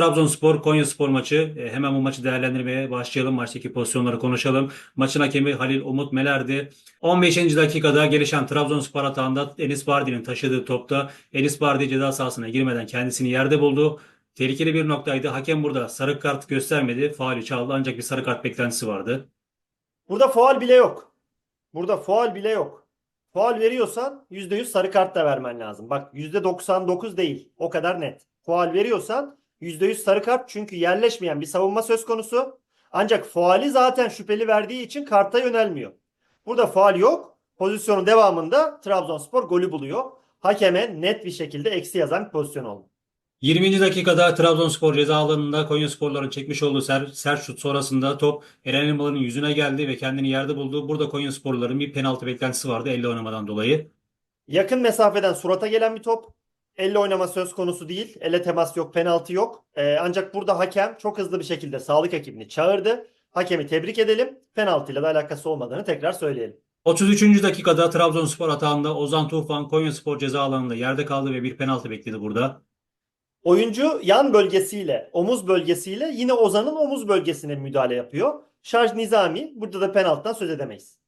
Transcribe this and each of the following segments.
Trabzonspor Konyaspor maçı. E, hemen bu maçı değerlendirmeye başlayalım. Maçtaki pozisyonları konuşalım. Maçın hakemi Halil Umut Meler'di. 15. dakikada gelişen Trabzonspor hatağında Enis Bardi'nin taşıdığı topta Enis Bardi ceza sahasına girmeden kendisini yerde buldu. Tehlikeli bir noktaydı. Hakem burada sarı kart göstermedi. Faulü çaldı ancak bir sarı kart beklentisi vardı. Burada faul bile yok. Burada faul bile yok. Faul veriyorsan %100 sarı kart da vermen lazım. Bak %99 değil. O kadar net. Faul veriyorsan %100 sarı kart çünkü yerleşmeyen bir savunma söz konusu. Ancak faali zaten şüpheli verdiği için karta yönelmiyor. Burada faul yok. Pozisyonun devamında Trabzonspor golü buluyor. Hakeme net bir şekilde eksi yazan bir pozisyon oldu. 20. dakikada Trabzonspor ceza alanında Konyasporların çekmiş olduğu ser, sert şut sonrasında top Eren Elmalı'nın yüzüne geldi ve kendini yerde buldu. Burada Konyasporların bir penaltı beklentisi vardı elle oynamadan dolayı. Yakın mesafeden surata gelen bir top. Elle oynama söz konusu değil. Elle temas yok, penaltı yok. Ee, ancak burada hakem çok hızlı bir şekilde sağlık ekibini çağırdı. Hakemi tebrik edelim. Penaltıyla da alakası olmadığını tekrar söyleyelim. 33. dakikada Trabzonspor hatağında Ozan Tufan Konyaspor ceza alanında yerde kaldı ve bir penaltı bekledi burada. Oyuncu yan bölgesiyle, omuz bölgesiyle yine Ozan'ın omuz bölgesine müdahale yapıyor. Şarj Nizami. Burada da penaltıdan söz edemeyiz.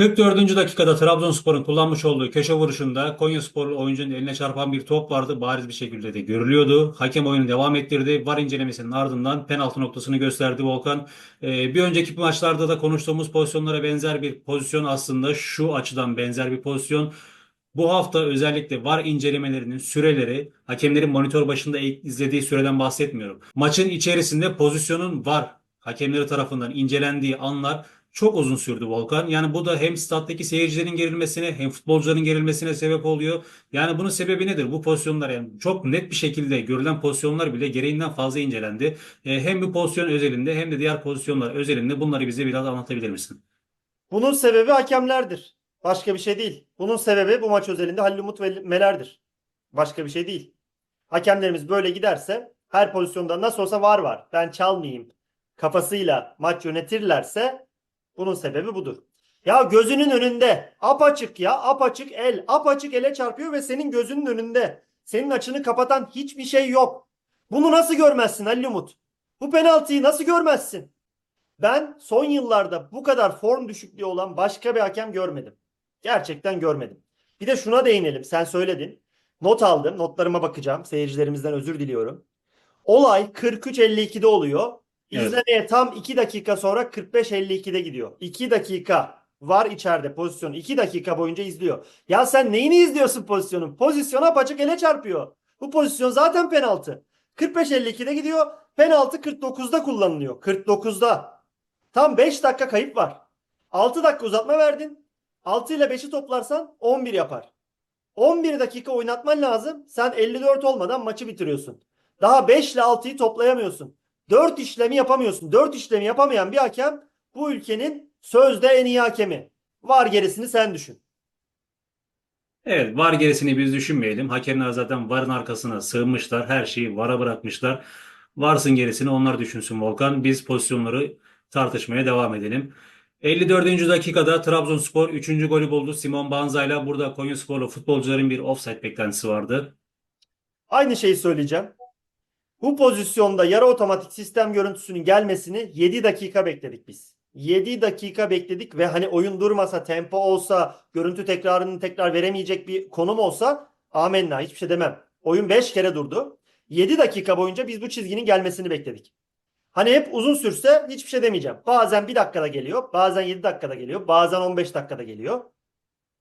44. dakikada Trabzonspor'un kullanmış olduğu köşe vuruşunda Konyasporlu oyuncunun eline çarpan bir top vardı. Bariz bir şekilde de görülüyordu. Hakem oyunu devam ettirdi. VAR incelemesinin ardından penaltı noktasını gösterdi Volkan. Ee, bir önceki maçlarda da konuştuğumuz pozisyonlara benzer bir pozisyon aslında şu açıdan benzer bir pozisyon. Bu hafta özellikle VAR incelemelerinin süreleri, hakemlerin monitör başında izlediği süreden bahsetmiyorum. Maçın içerisinde pozisyonun VAR hakemleri tarafından incelendiği anlar çok uzun sürdü Volkan. Yani bu da hem stat'taki seyircilerin gerilmesine hem futbolcuların gerilmesine sebep oluyor. Yani bunun sebebi nedir? Bu pozisyonlar yani çok net bir şekilde görülen pozisyonlar bile gereğinden fazla incelendi. E, hem bu pozisyon özelinde hem de diğer pozisyonlar özelinde bunları bize biraz anlatabilir misin? Bunun sebebi hakemlerdir. Başka bir şey değil. Bunun sebebi bu maç özelinde Halil Umut ve Meler'dir. Başka bir şey değil. Hakemlerimiz böyle giderse her pozisyonda nasıl olsa var var. Ben çalmayayım kafasıyla maç yönetirlerse bunun sebebi budur. Ya gözünün önünde apaçık ya apaçık el apaçık ele çarpıyor ve senin gözünün önünde. Senin açını kapatan hiçbir şey yok. Bunu nasıl görmezsin Halil Umut? Bu penaltıyı nasıl görmezsin? Ben son yıllarda bu kadar form düşüklüğü olan başka bir hakem görmedim. Gerçekten görmedim. Bir de şuna değinelim. Sen söyledin. Not aldım. Notlarıma bakacağım. Seyircilerimizden özür diliyorum. Olay 43.52'de oluyor. Evet. İzlemeye tam 2 dakika sonra 45.52'de gidiyor. 2 dakika var içeride pozisyonu. 2 dakika boyunca izliyor. Ya sen neyini izliyorsun pozisyonun? Pozisyon apaçık ele çarpıyor. Bu pozisyon zaten penaltı. 45.52'de gidiyor. Penaltı 49'da kullanılıyor. 49'da. Tam 5 dakika kayıp var. 6 dakika uzatma verdin. 6 ile 5'i toplarsan 11 yapar. 11 dakika oynatman lazım. Sen 54 olmadan maçı bitiriyorsun. Daha 5 ile 6'yı toplayamıyorsun. 4 işlemi yapamıyorsun. 4 işlemi yapamayan bir hakem bu ülkenin sözde en iyi hakemi. Var gerisini sen düşün. Evet, VAR gerisini biz düşünmeyelim. Hakemler zaten VAR'ın arkasına sığınmışlar. Her şeyi VAR'a bırakmışlar. Varsın gerisini onlar düşünsün Volkan. Biz pozisyonları tartışmaya devam edelim. 54. dakikada Trabzonspor 3. golü buldu. Simon Banza'yla burada Konyasporlu futbolcuların bir offside beklentisi vardı. Aynı şeyi söyleyeceğim. Bu pozisyonda yarı otomatik sistem görüntüsünün gelmesini 7 dakika bekledik biz. 7 dakika bekledik ve hani oyun durmasa, tempo olsa, görüntü tekrarını tekrar veremeyecek bir konum olsa amenna hiçbir şey demem. Oyun 5 kere durdu. 7 dakika boyunca biz bu çizginin gelmesini bekledik. Hani hep uzun sürse hiçbir şey demeyeceğim. Bazen 1 dakikada geliyor, bazen 7 dakikada geliyor, bazen 15 dakikada geliyor.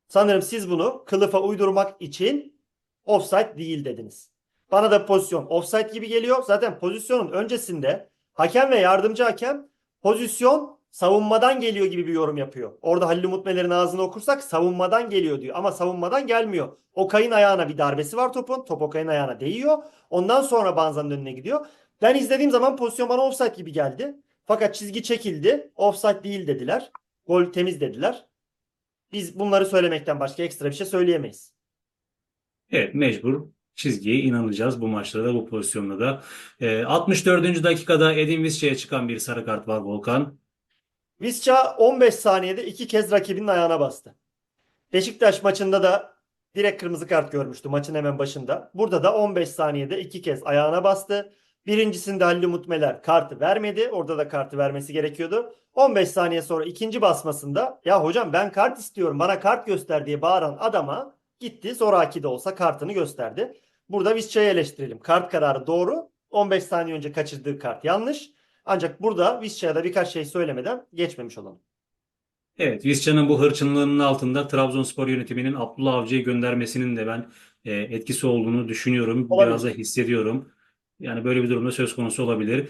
Sanırım siz bunu kılıfa uydurmak için offside değil dediniz. Bana da pozisyon offside gibi geliyor. Zaten pozisyonun öncesinde hakem ve yardımcı hakem pozisyon savunmadan geliyor gibi bir yorum yapıyor. Orada Halil Umut Meler'in ağzını okursak savunmadan geliyor diyor. Ama savunmadan gelmiyor. Okay'ın ayağına bir darbesi var topun. Top Okay'ın ayağına değiyor. Ondan sonra Banza'nın önüne gidiyor. Ben izlediğim zaman pozisyon bana offside gibi geldi. Fakat çizgi çekildi. Offside değil dediler. Gol temiz dediler. Biz bunları söylemekten başka ekstra bir şey söyleyemeyiz. Evet, mecbur çizgiye inanacağız bu maçta da bu pozisyonda da. Ee, 64. dakikada Edin Visca'ya çıkan bir sarı kart var Volkan. Visca 15 saniyede iki kez rakibinin ayağına bastı. Beşiktaş maçında da direkt kırmızı kart görmüştü maçın hemen başında. Burada da 15 saniyede iki kez ayağına bastı. Birincisinde Halil Umut Meler kartı vermedi. Orada da kartı vermesi gerekiyordu. 15 saniye sonra ikinci basmasında ya hocam ben kart istiyorum bana kart göster diye bağıran adama gitti zoraki de olsa kartını gösterdi. Burada Visca'yı eleştirelim. Kart kararı doğru. 15 saniye önce kaçırdığı kart yanlış. Ancak burada Visca'ya da birkaç şey söylemeden geçmemiş olalım. Evet, Visca'nın bu hırçınlığının altında Trabzonspor yönetiminin Abdullah Avcı'yı göndermesinin de ben e, etkisi olduğunu düşünüyorum. Olabilir. Biraz da hissediyorum. Yani böyle bir durumda söz konusu olabilir.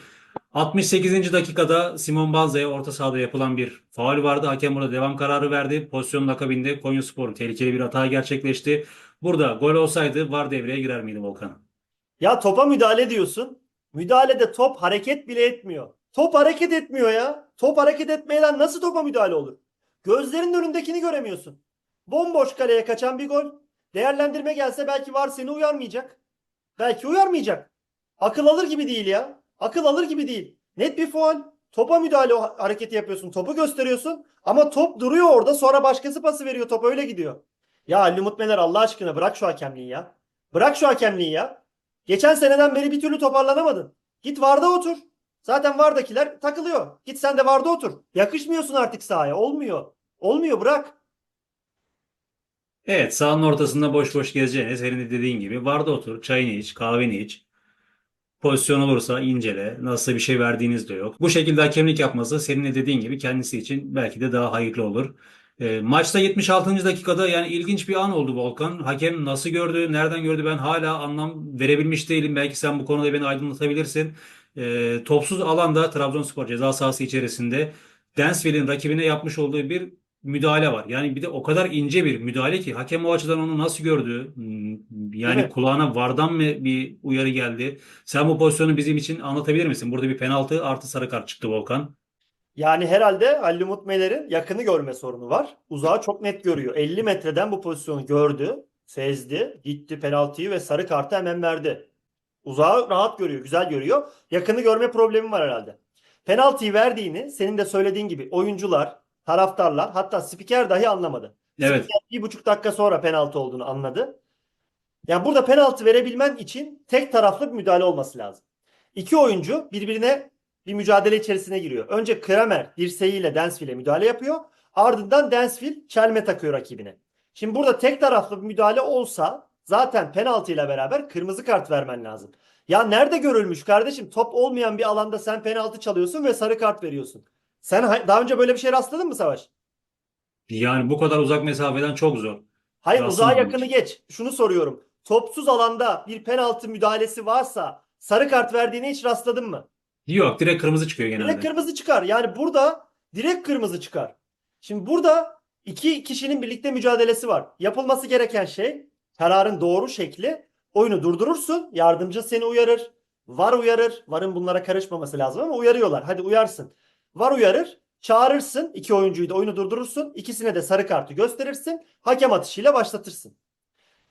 68. dakikada Simon Banza'ya orta sahada yapılan bir faul vardı. Hakem burada devam kararı verdi. Pozisyonun akabinde Konyaspor tehlikeli bir hata gerçekleşti. Burada gol olsaydı VAR devreye girer miydi Volkan? Ya topa müdahale diyorsun. Müdahalede top hareket bile etmiyor. Top hareket etmiyor ya. Top hareket etmeden nasıl topa müdahale olur? Gözlerinin önündekini göremiyorsun. Bomboş kaleye kaçan bir gol. Değerlendirme gelse belki var seni uyarmayacak. Belki uyarmayacak. Akıl alır gibi değil ya. Akıl alır gibi değil. Net bir faul. Topa müdahale hareketi yapıyorsun. Topu gösteriyorsun. Ama top duruyor orada. Sonra başkası pası veriyor. Top öyle gidiyor. Ya Ali Umut Meler Allah aşkına bırak şu hakemliği ya. Bırak şu hakemliği ya. Geçen seneden beri bir türlü toparlanamadın. Git Varda otur. Zaten Vardakiler takılıyor. Git sen de Varda otur. Yakışmıyorsun artık sahaya. Olmuyor. Olmuyor bırak. Evet, sahanın ortasında boş boş gezeceğine senin de dediğin gibi varda otur, çayını iç, kahveni iç. Pozisyon olursa incele. Nasıl bir şey verdiğiniz de yok. Bu şekilde hakemlik yapması senin de dediğin gibi kendisi için belki de daha hayırlı olur. E, maçta 76. dakikada yani ilginç bir an oldu Volkan. Hakem nasıl gördü, nereden gördü ben hala anlam verebilmiş değilim. Belki sen bu konuda beni aydınlatabilirsin. E, topsuz alanda Trabzonspor ceza sahası içerisinde Densville'in rakibine yapmış olduğu bir müdahale var. Yani bir de o kadar ince bir müdahale ki hakem o açıdan onu nasıl gördü? Hmm, Yani mi? kulağına vardan mı bir uyarı geldi? Sen bu pozisyonu bizim için anlatabilir misin? Burada bir penaltı artı sarı kart çıktı Volkan. Yani herhalde Halil Umut Meler'in yakını görme sorunu var. Uzağı çok net görüyor. 50 metreden bu pozisyonu gördü, sezdi, gitti penaltıyı ve sarı kartı hemen verdi. Uzağı rahat görüyor, güzel görüyor. Yakını görme problemi var herhalde. Penaltıyı verdiğini senin de söylediğin gibi oyuncular, taraftarlar hatta spiker dahi anlamadı. Evet. Spiker bir buçuk dakika sonra penaltı olduğunu anladı. Yani burada penaltı verebilmen için tek taraflı bir müdahale olması lazım. İki oyuncu birbirine bir mücadele içerisine giriyor. Önce Kramer dirseğiyle Densville'e müdahale yapıyor. Ardından Densville çelme takıyor rakibine. Şimdi burada tek taraflı bir müdahale olsa zaten penaltıyla beraber kırmızı kart vermen lazım. Ya nerede görülmüş kardeşim? Top olmayan bir alanda sen penaltı çalıyorsun ve sarı kart veriyorsun. Sen ha- daha önce böyle bir şey rastladın mı Savaş? Yani bu kadar uzak mesafeden çok zor. Hayır uzağa yakını geç. Şunu soruyorum. Topsuz alanda bir penaltı müdahalesi varsa sarı kart verdiğine hiç rastladın mı? Yok direkt kırmızı çıkıyor Direkt genelde. kırmızı çıkar. Yani burada direkt kırmızı çıkar. Şimdi burada iki kişinin birlikte mücadelesi var. Yapılması gereken şey kararın doğru şekli oyunu durdurursun. Yardımcı seni uyarır. Var uyarır. Varın bunlara karışmaması lazım ama uyarıyorlar. Hadi uyarsın. Var uyarır. Çağırırsın. iki oyuncuyu da oyunu durdurursun. İkisine de sarı kartı gösterirsin. Hakem atışıyla başlatırsın.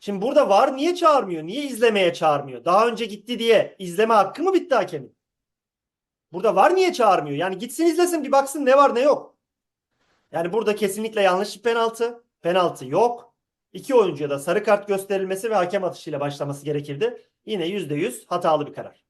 Şimdi burada var niye çağırmıyor? Niye izlemeye çağırmıyor? Daha önce gitti diye izleme hakkı mı bitti hakemin? Burada var niye çağırmıyor? Yani gitsin izlesin bir baksın ne var ne yok. Yani burada kesinlikle yanlış bir penaltı. Penaltı yok. İki oyuncuya da sarı kart gösterilmesi ve hakem atışıyla başlaması gerekirdi. Yine %100 hatalı bir karar.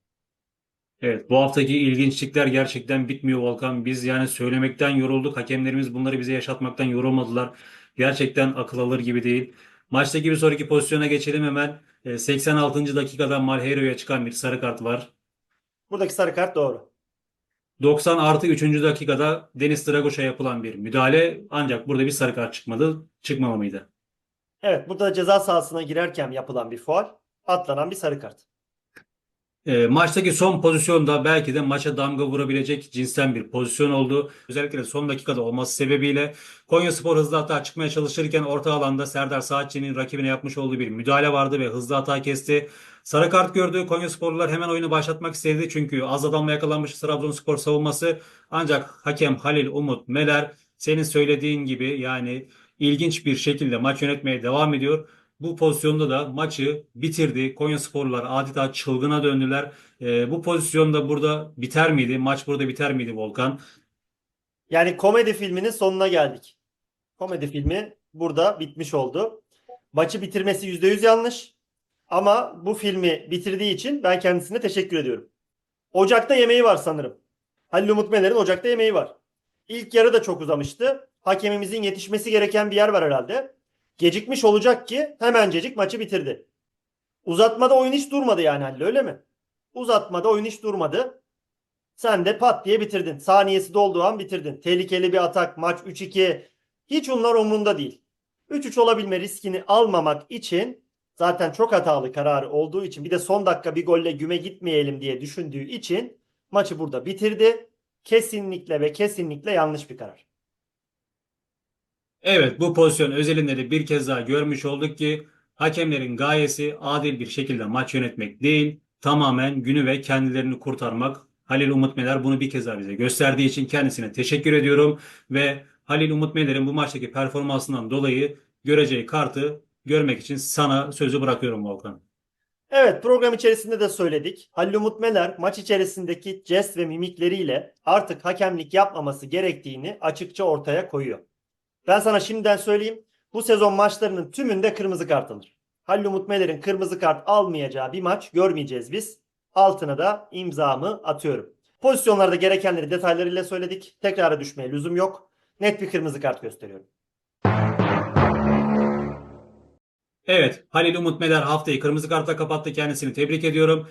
Evet, bu haftaki ilginçlikler gerçekten bitmiyor Volkan. Biz yani söylemekten yorulduk. Hakemlerimiz bunları bize yaşatmaktan yorulmadılar. Gerçekten akıl alır gibi değil. Maçtaki bir sonraki pozisyona geçelim hemen. E, 86. dakikada Malheiro'ya çıkan bir sarı kart var. Buradaki sarı kart doğru. 90 artı 3. dakikada Deniz Dragoş'a yapılan bir müdahale. Ancak burada bir sarı kart çıkmadı. Çıkmama mıydı? Evet burada ceza sahasına girerken yapılan bir faul. Atlanan bir sarı kart. E, maçtaki son pozisyonda belki de maça damga vurabilecek cinsten bir pozisyon oldu. Özellikle son dakikada olması sebebiyle Konyaspor hızlı hata çıkmaya çalışırken orta alanda Serdar Saatçı'nın rakibine yapmış olduğu bir müdahale vardı ve hızlı hata kesti. Sarı kart gördü. Konyasporlular hemen oyunu başlatmak istedi. Çünkü az adamla yakalanmış Trabzonspor savunması. Ancak hakem Halil Umut Meler senin söylediğin gibi yani ilginç bir şekilde maç yönetmeye devam ediyor. Bu pozisyonda da maçı bitirdi. Konyasporlular adeta çılgına döndüler. Ee, bu pozisyonda burada biter miydi? Maç burada biter miydi Volkan? Yani komedi filminin sonuna geldik. Komedi filmi burada bitmiş oldu. Maçı bitirmesi %100 yanlış. Ama bu filmi bitirdiği için ben kendisine teşekkür ediyorum. Ocak'ta yemeği var sanırım. Halil Umut Meler'in Ocak'ta yemeği var. İlk yarı da çok uzamıştı. Hakemimizin yetişmesi gereken bir yer var herhalde. Gecikmiş olacak ki hemencecik maçı bitirdi. Uzatmada oyun hiç durmadı yani Halil öyle mi? Uzatmada oyun hiç durmadı. Sen de pat diye bitirdin. Saniyesi dolduğu an bitirdin. Tehlikeli bir atak, maç 3-2. Hiç onlar umurunda değil. 3-3 olabilme riskini almamak için zaten çok hatalı kararı olduğu için bir de son dakika bir golle güme gitmeyelim diye düşündüğü için maçı burada bitirdi. Kesinlikle ve kesinlikle yanlış bir karar. Evet bu pozisyon özelinde de bir kez daha görmüş olduk ki hakemlerin gayesi adil bir şekilde maç yönetmek değil, tamamen günü ve kendilerini kurtarmak. Halil Umut Meler bunu bir kez daha bize gösterdiği için kendisine teşekkür ediyorum ve Halil Umut Meler'in bu maçtaki performansından dolayı göreceği kartı görmek için sana sözü bırakıyorum Volkan. Evet program içerisinde de söyledik. Halil Umut Meler maç içerisindeki jest ve mimikleriyle artık hakemlik yapmaması gerektiğini açıkça ortaya koyuyor. Ben sana şimdiden söyleyeyim. Bu sezon maçlarının tümünde kırmızı kart alır. Halil Umut Meler'in kırmızı kart almayacağı bir maç görmeyeceğiz biz. Altına da imzamı atıyorum. Pozisyonlarda gerekenleri detaylarıyla söyledik. Tekrara düşmeye lüzum yok. Net bir kırmızı kart gösteriyorum. Evet, Halil Umut Meler haftayı kırmızı kartla kapattı. Kendisini tebrik ediyorum.